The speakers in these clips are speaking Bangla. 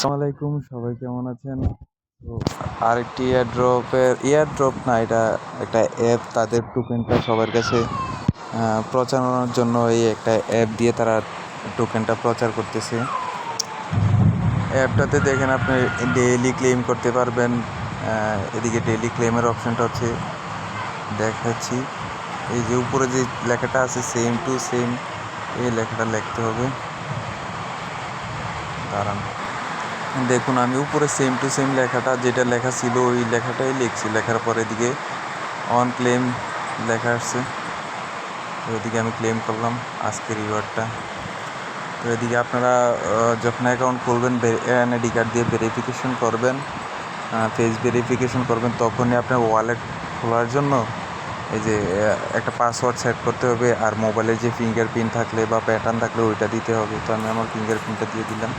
আসসালামু আলাইকুম, সবাই কেমন আছেন? তো আরেকটি এয়ারড্রপের এয়ারড্রপ না, এটা একটা অ্যাপ তাদের টোকেনটা সবার কাছে প্রচারণার জন্য এই একটা অ্যাপ দিয়ে তারা টোকেনটা প্রচার করতেছে। অ্যাপটাতে দেখেন আপনি ডেইলি ক্লেম করতে পারবেন এদিকে ডেইলি ক্লেমের অপশনটা হচ্ছে দেখাচ্ছি। এই যে উপরে যে লেখাটা আছে সেম টু সেম এই লেখাটা লিখতে হবে। দাঁড়ান। দেখুন, আমি উপরে সেম টু সেম লেখাটা, যেটা লেখা ছিল, ওই লেখাটাই লিখছি। লেখার পরে এদিকে অন ক্লেম লেখা আসছে। তো এদিকে আমি ক্লেম করলাম আজকে রিওয়ার্ডটা তো এদিকে আপনারা যখন অ্যাকাউন্ট খুলবেন এনআইডি কার্ড দিয়ে ভেরিফিকেশন করবেন ফেস ভেরিফিকেশন করবেন, তখনই আপনার ওয়ালেট খোলার জন্য এই যে একটা পাসওয়ার্ড সেট করতে হবে, আর মোবাইলে যে ফিঙ্গারপ্রিন্ট থাকলে বা প্যাটার্ন থাকলে ওইটা দিতে হবে। তো আমি আমার ফিঙ্গারপ্রিন্টটা দিয়ে দিলাম।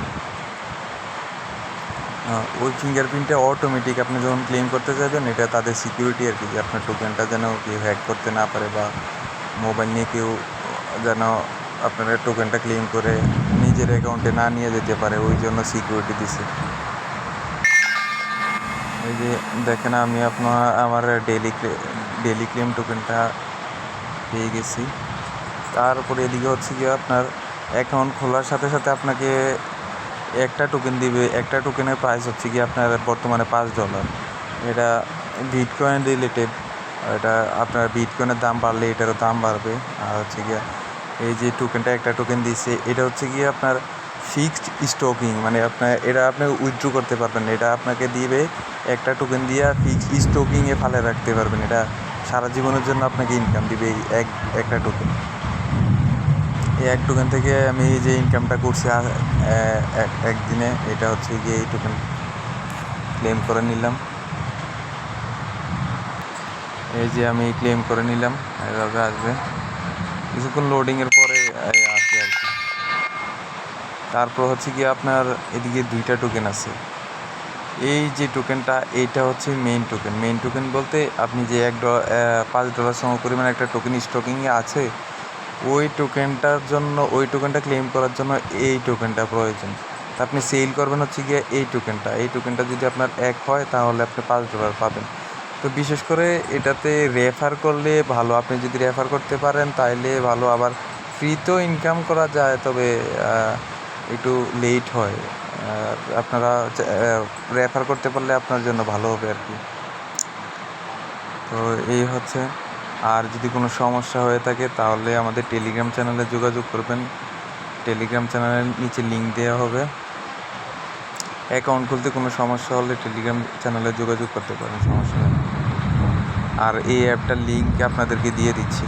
ওই ফিঙ্গারপ্রিন্টে অটোমেটিক আপনি যখন ক্লেম করতে যাবেন, এটা তাদের সিকিউরিটি আর কি, যে আপনার টোকেনটা যেন কেউ হ্যাক করতে না পারে বা মোবাইল নিয়ে কেউ যেন আপনার টোকেনটা ক্লেম করে নিজের অ্যাকাউন্টে না নিয়ে যেতে পারে, ওই জন্য সিকিউরিটি দিছে। এই যে দেখেন, আমি আপনার, আমার ডেলি ডেলি ক্লেম টোকেনটা পেয়ে গেছি। তারপরে এদিকে হচ্ছে কি আপনার অ্যাকাউন্ট খোলার সাথে সাথে আপনাকে একটা টোকেন দিবে, একটা টোকেনের প্রাইস হচ্ছে কি আপনার বর্তমানে পাঁচ ডলার এটা বিটকয়েন রিলেটেড এটা আপনার বিটকয়েনের দাম বাড়লে এটারও দাম বাড়বে। আর হচ্ছে গিয়ে এই যে টোকেনটা একটা টোকেন দিচ্ছে এটা হচ্ছে গিয়ে আপনার ফিক্সড স্টকিং মানে আপনার, এটা আপনি উইথড্র করতে পারবেন এটা আপনাকে দিবে একটা টোকেন দিয়ে ফিক্সড স্টকিংয়ে ফালে রাখতে পারবেন। এটা সারা জীবনের জন্য আপনাকে ইনকাম দিবে এই এক, একটা টোকেন এই এক টোকেন থেকে আমি যে ইনকামটা করছি একদিনে, এটা হচ্ছে গিয়ে এই টোকেন ক্লেম করে নিলাম। এই যে আমি ক্লেম করে নিলাম, এভাবে আসবে। কিছুক্ষণ লোডিংয়ের পরে আসে আর কি। তারপর হচ্ছে কি আপনার এদিকে দুইটা টোকেন আছে। এই যে টোকেনটা এইটা হচ্ছে মেইন টোকেন মেইন টোকেন বলতে আপনি যে এক ডলার পাঁচ ডলার সম পরিমাণ একটা টোকেন স্টকিংয়ে আছে ওই টোকেনটার জন্য, ওই টোকেনটা ক্লেম করার জন্য এই টোকেনটা প্রয়োজন। তা আপনি সেল করবেন হচ্ছে গিয়ে এই টোকেনটা এই টোকেনটা যদি আপনার এক হয়, তাহলে আপনি পাঁচ ডলার পাবেন। তো বিশেষ করে এটাতে রেফার করলে ভালো। আপনি যদি রেফার করতে পারেন, তাইলে ভালো। আবার ফ্রিতেও ইনকাম করা যায়, তবে একটু লেট হয়। আপনারা রেফার করতে পারলে আপনার জন্য ভালো হবে আর কি। তো এই হচ্ছে। আর যদি কোনো সমস্যা হয়ে থাকে, তাহলে আমাদের টেলিগ্রাম চ্যানেলে যোগাযোগ করবেন। টেলিগ্রাম চ্যানেলের নিচে লিঙ্ক দেওয়া হবে। অ্যাকাউন্ট খুলতে কোনো সমস্যা হলে টেলিগ্রাম চ্যানেলে যোগাযোগ করতে পারেন, সমস্যা আর এই অ্যাপটার লিঙ্ক আপনাদেরকে দিয়ে দিচ্ছি।